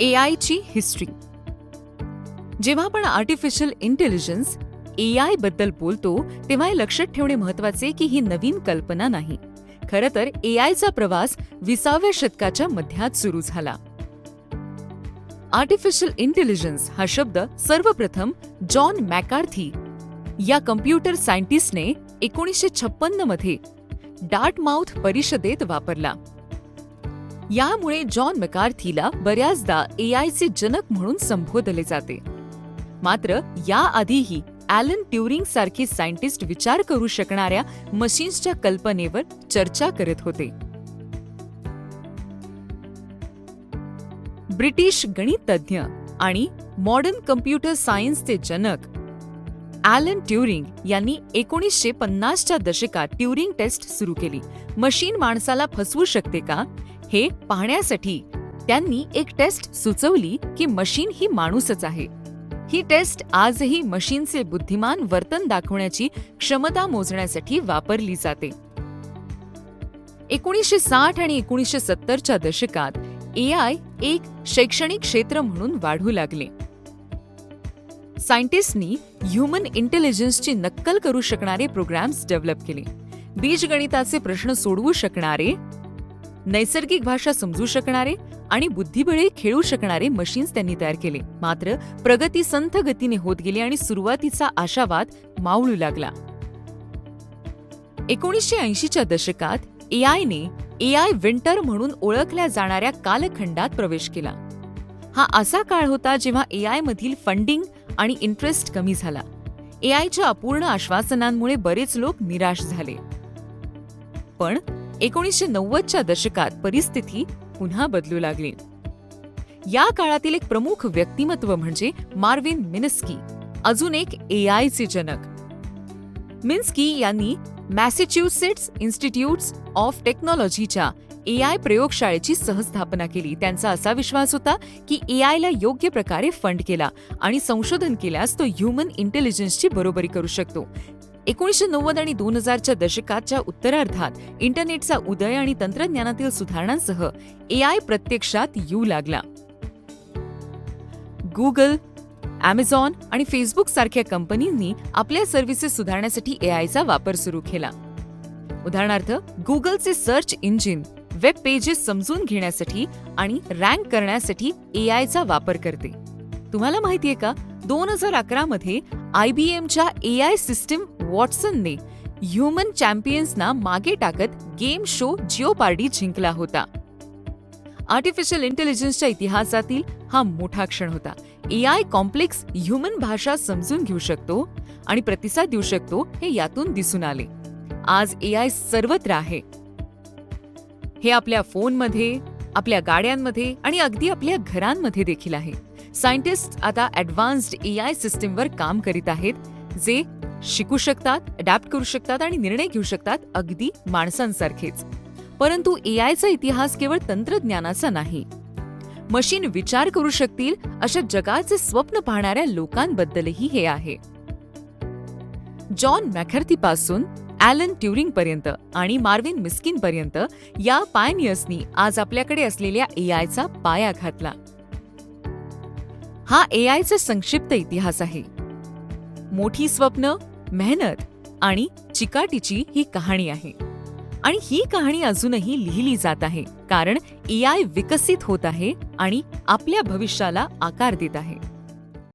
ए आयची हिस्ट्री. जेव्हा आपण आर्टिफिशियल इंटेलिजन्स ए आयबद्दल बोलतो तेव्हा हे लक्षात ठेवणे महत्त्वाचे की ही नवीन कल्पना नाही. खरं तर ए आयचा प्रवास विसाव्या शतकाच्या मध्यात सुरू झाला. आर्टिफिशियल इंटेलिजन्स हा शब्द सर्वप्रथम जॉन मॅकार्थी या कम्प्युटर सायंटिस्टने एकोणीसशे छप्पन्नमध्ये डार्टमाउथ परिषदेत वापरला. यामुळे जॉन मॅकार्थीला बऱ्याचदा ए आयचे जनक म्हणून संबोधले जाते. मात्र याआधीही ॲलन ट्युरिंग सारखे सायंटिस्ट विचार करू शकणाऱ्या मशीन्सच्या कल्पनेवर चर्चा करत होते. ब्रिटिश गणितज्ञ आणि मॉडर्न कम्प्युटर सायन्सचे जनक ॲलन ट्युरिंग यांनी एकोणीसशे पन्नासच्या दशकात ट्युरिंग टेस्ट सुरू केली. मशीन माणसाला फसवू शकते का? हे पाहण्यासाठी त्यांनी एक टेस्ट सुचवली की मशीन ही माणूसच आहे. ही टेस्ट आजही मशीनचे बुद्धिमान वर्तन दाखवण्याची क्षमता मोजण्यासाठी वापरली जाते. एकोणीसशे साठ आणि एकोणीसशे सत्तरच्या दशकात ए आय एक शैक्षणिक क्षेत्र म्हणून वाढू लागले. सायंटिस्टनी ह्युमन इंटेलिजन्सची नक्कल करू शकणारे प्रोग्राम्स डेव्हलप केले. बीजगणिताचे प्रश्न सोडवू शकणारे नैसर्गिक भाषा समजू शकणारे आणि बुद्धिबळे खेळू शकणारे मशीन्स त्यांनी तयार केले. मात्र प्रगती संथ गतीने होत गेली आणि सुरुवातीचा आशावाद मावळू लागला. एकोणीसशे ऐंशीच्या दशकात ए आयने ए आय विंटर म्हणून ओळखल्या जाणाऱ्या कालखंडात प्रवेश केला. हा असा काळ होता जेव्हा ए आय मधील फंडिंग आणि इंटरेस्ट कमी झाला. ए आयच्या अपूर्ण आश्वासनांमुळे बरेच लोक निराश झाले. पण एकोणीसशे नव्वदच्या दशकात परिस्थिती पुन्हा बदलू लागली. या काळातील एक प्रमुख व्यक्तिमत्व म्हणजे मार्विन मिनस्की अजून एक ए आयचे जनक. मिन्स्की यांनी मॅसेच्युसेट्स इन्स्टिट्यूट्स ऑफ टेक्नॉलॉजीच्या ए आय प्रयोगशाळेची सहस्थापना केली. त्यांचा असा विश्वास होता की ए आयला योग्य प्रकारे फंड केला आणि संशोधन केल्यास तो ह्युमन इंटेलिजन्सची बरोबरी करू शकतो. एकोणीसशे नव्वद आणि दोन हजारच्या दशकाच्या उत्तरार्धात इंटरनेटचा उदय आणि तंत्रज्ञानातील सुधारणांसह ए आय प्रत्यक्षात येऊ लागला. गुगल अमेझॉन आणि फेसबुक सारख्या कंपनींनी आपल्या सर्व्हिसेस सुधारण्यासाठी ए आयचा वापर सुरू केला. उदाहरणार्थ गुगलचे सर्च इंजिन वेब पेजेस समजून घेण्यासाठी आणि रँक करण्यासाठी ए आयचा वापर करते. तुम्हाला माहितीये का? दोन हजार अकरा मध्ये आयबीएमच्या ए आय सिस्टीम वॉटसनने ह्युमन चॅम्पियन्सना मागे टाकत गेम शो जिओपार्डी जिंकला होता. आर्टिफिशियल इंटेलिजन्सच्या इतिहासातील हा मोठा क्षण होता. ए आय कॉम्प्लेक्स ह्युमन भाषा समजून घेऊ शकतो आणि प्रतिसाद देऊ शकतो हे यातून दिसून आले. आज ए आय सर्वत्र आहे. हे आपल्या फोनमध्ये आपल्या गाड्यांमध्ये आणि अगदी आपल्या घरांमध्ये देखील आहे. सायंटिस्ट आता ॲडव्हान्स्ड ए आय सिस्टीमवर काम करीत आहेत जे शिकू शकतात अडॅप्ट करू शकतात आणि निर्णय घेऊ शकतात अगदी माणसांसारखेच. परंतु ए आयचा इतिहास केवळ तंत्रज्ञानाचा नाही. मशीन विचार करू शकतील अशा जगाचे स्वप्न पाहणाऱ्या लोकांबद्दलही हे आहे. जॉन मॅकर्थीपासून ॲलन ट्युरिंग पर्यंत आणि मार्विन मिस्किन पर्यंत या पायनियर्सनी आज आपल्याकडे असलेल्या ए आयचा पाया घातला. हा ए आयचा संक्षिप्त इतिहास आहे. मोठी स्वप्न मेहनत आणि चिकाटीची ही कहाणी आहे. आणि ही कहाणी अजूनही लिहिली जात आहे कारण ए आय विकसित होत आहे आणि आपल्या भविष्याला आकार देत आहे.